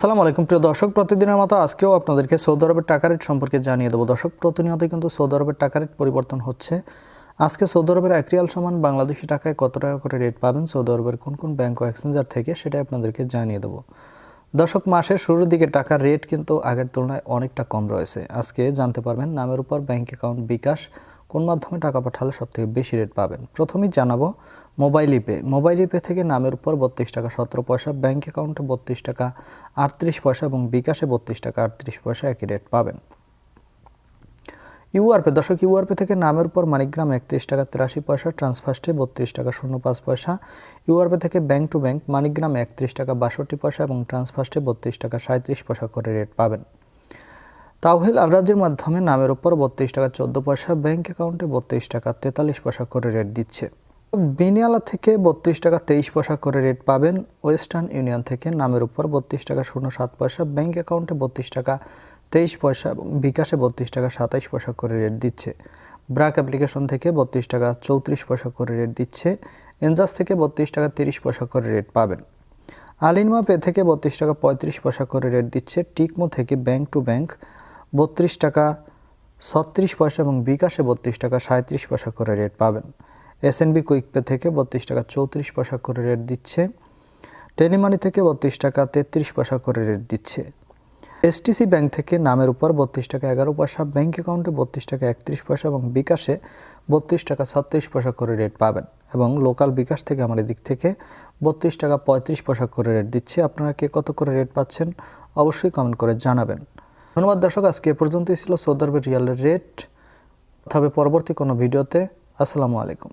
আসসালামু আলাইকুম। প্রিয় দর্শক, প্রতিদিনের মতো আজকেও আপনাদেরকে সৌদি আরবের টাকা রেট সম্পর্কে জানিয়ে দেবো। দর্শক, প্রতিনিয়ত কিন্তু সৌদি আরবের টাকা রেট পরিবর্তন হচ্ছে। আজকে সৌদি আরবের এক রিয়াল সমান বাংলাদেশি টাকায় কত টাকা করে রেট পাবেন, সৌদি আরবের কোন কোন ব্যাংক এক্সচেঞ্জার থেকে সেটাই আপনাদেরকে জানিয়ে দেবো। দর্শক, মাসের শুরুর দিকে টাকার রেট কিন্তু আগের তুলনায় অনেকটা কম রয়েছে। আজকে জানতে পারবেন, নামের উপর ব্যাংক অ্যাকাউন্ট বিকাশ কোন মাধ্যমে টাকা পাঠালে সবথেকে বেশি রেট পাবেন? প্রথমেই জানাব মোবাইল ইপে। মোবাইল ইপে থেকে নামের উপর বত্রিশ টাকা সতেরো পয়সা ব্যাঙ্ক অ্যাকাউন্টে বত্রিশ টাকা আটত্রিশ পয়সা এবং বিকাশে বত্রিশ টাকা আটত্রিশ পয়সা একই রেট পাবেন। ইউআরপে দর্শক ইউআরপে থেকে নামের উপর মানিকগ্রাম একত্রিশ টাকা তিরাশি পয়সা ট্রান্সফার্স্টে বত্রিশ টাকা শূন্য পাঁচ পয়সা। ইউআরপে থেকে ব্যাংক টু ব্যাংক মানিকগ্রাম একত্রিশ টাকা বাষট্টি পয়সা এবং ট্রান্সফার্স্টে বত্রিশ টাকা সাঁত্রিশ পয়সা করে রেট পাবেন। তাওহিল আবরাজের মাধ্যমে নামের উপর বত্রিশ টাকা চোদ্দ পয়সা ব্যাংক অ্যাকাউন্টে বত্রিশ টাকা তেতাল্লিশ পয়সা করে রেট দিচ্ছে। বেনিয়ালা থেকে বত্রিশ টাকা তেইশ পয়সা করে রেট পাবেন। ওয়েস্টার্ন ইউনিয়ন থেকে নামের উপর বত্রিশ টাকা শূন্য সাত পয়সা ব্যাংক অ্যাকাউন্টে বত্রিশ টাকা তেইশ পয়সা এবং বিকাশে বত্রিশ টাকা সাতাইশ পয়সা করে রেট দিচ্ছে। ব্রাক অ্যাপ্লিকেশন থেকে বত্রিশ টাকা চৌত্রিশ পয়সা করে রেট দিচ্ছে। এনজাস থেকে বত্রিশ টাকা তিরিশ পয়সা করে রেট পাবেন। আলিনমা পে থেকে বত্রিশ টাকা পঁয়ত্রিশ পয়সা করে রেট দিচ্ছে। টিকমো থেকে ব্যাংক টু ব্যাংক বত্রিশ টাকা, ছত্রিশ পয়সা এবং বিকাশে বত্রিশ টাকা সাঁত্রিশ পয়সা করে রেট পাবেন। এসএনবি কুইকপে থেকে বত্রিশ টাকা, চৌত্রিশ পয়সা করে রেট দিচ্ছে। টেলিমানি থেকে বত্রিশ টাকা, তেত্রিশ পয়সা করে রেট দিচ্ছে। এসটিসি ব্যাংক থেকে নামের উপর বত্রিশ টাকা, এগারো পয়সা, ব্যাংক অ্যাকাউন্টে বত্রিশ টাকা, একত্রিশ পয়সা এবং বিকাশে বত্রিশ টাকা, ছত্রিশ পয়সা করে রেট পাবেন এবং লোকাল বিকাশ থেকে আমার দিক থেকে বত্রিশ টাকা, পঁয়ত্রিশ পয়সা করে রেট দিচ্ছে। আপনারা কে কত করে রেট পাচ্ছেন অবশ্যই কমেন্ট করে জানাবেন। ধন্যবাদ দর্শক, আজকে পর্যন্তই ছিল সৌদি আরবের রিয়ালের রেট তবে পরবর্তী কোনো ভিডিওতে, আসসালামু আলাইকুম।